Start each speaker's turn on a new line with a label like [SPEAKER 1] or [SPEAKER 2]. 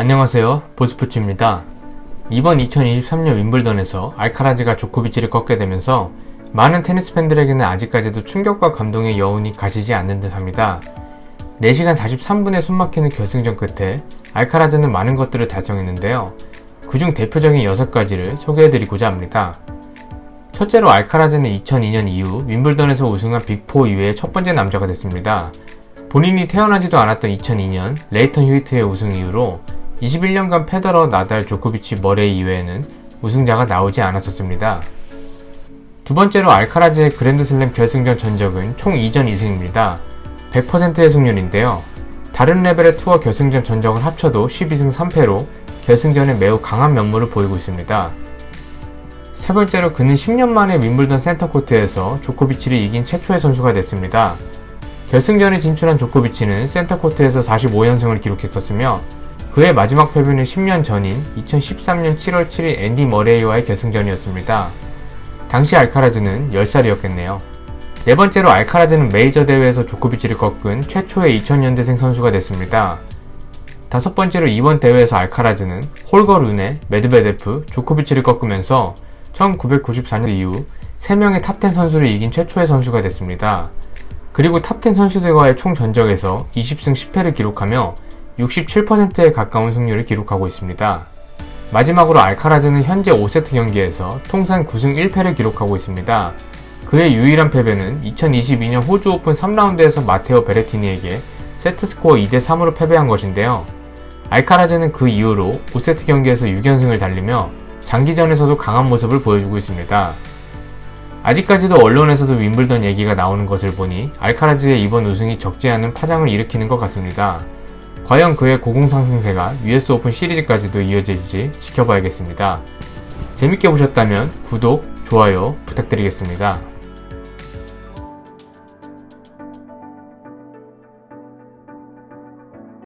[SPEAKER 1] 안녕하세요. 보스포츠입니다. 이번 2023년 윈블던에서 알카라즈가 조코비치를 꺾게 되면서 많은 테니스 팬들에게는 아직까지도 충격과 감동의 여운이 가시지 않는 듯 합니다. 4시간 43분의 숨막히는 결승전 끝에 알카라즈는 많은 것들을 달성했는데요. 그중 대표적인 6가지를 소개해드리고자 합니다. 첫째로 알카라즈는 2002년 이후 윈블던에서 우승한 빅4 이외의 첫 번째 남자가 됐습니다. 본인이 태어나지도 않았던 2002년 레이턴 휴이트의 우승 이후로 21년간 페더러, 나달, 조코비치, 머레이 이외에는 우승자가 나오지 않았었습니다. 두 번째로 알카라즈의 그랜드슬램 결승전 전적은 총 2전 2승입니다. 100%의 승률인데요. 다른 레벨의 투어 결승전 전적을 합쳐도 12승 3패로 결승전에 매우 강한 면모를 보이고 있습니다. 세 번째로 그는 10년 만에 윈블던 센터코트에서 조코비치를 이긴 최초의 선수가 됐습니다. 결승전에 진출한 조코비치는 센터코트에서 45연승을 기록했었으며 그의 마지막 패배는 10년 전인 2013년 7월 7일 앤디 머레이와의 결승전이었습니다. 당시 알카라즈는 10살이었겠네요. 네 번째로 알카라즈는 메이저 대회에서 조코비치를 꺾은 최초의 2000년대생 선수가 됐습니다. 다섯 번째로 이번 대회에서 알카라즈는 홀거 룬네, 메드베데프, 조코비치를 꺾으면서 1994년 이후 3명의 탑10 선수를 이긴 최초의 선수가 됐습니다. 그리고 탑10 선수들과의 총 전적에서 20승 10패를 기록하며 67%에 가까운 승률을 기록하고 있습니다. 마지막으로 알카라즈는 현재 5세트 경기에서 통산 9승 1패를 기록하고 있습니다. 그의 유일한 패배는 2022년 호주 오픈 3라운드에서 마테오 베레티니에게 세트 스코어 2대3으로 패배한 것인데요. 알카라즈는 그 이후로 5세트 경기에서 6연승을 달리며 장기전에서도 강한 모습을 보여주고 있습니다. 아직까지도 언론에서도 윈블던 얘기가 나오는 것을 보니 알카라즈의 이번 우승이 적지 않은 파장을 일으키는 것 같습니다. 과연 그의 고공상승세가 US 오픈 시리즈까지도 이어질지 지켜봐야겠습니다. 재밌게 보셨다면 구독, 좋아요 부탁드리겠습니다.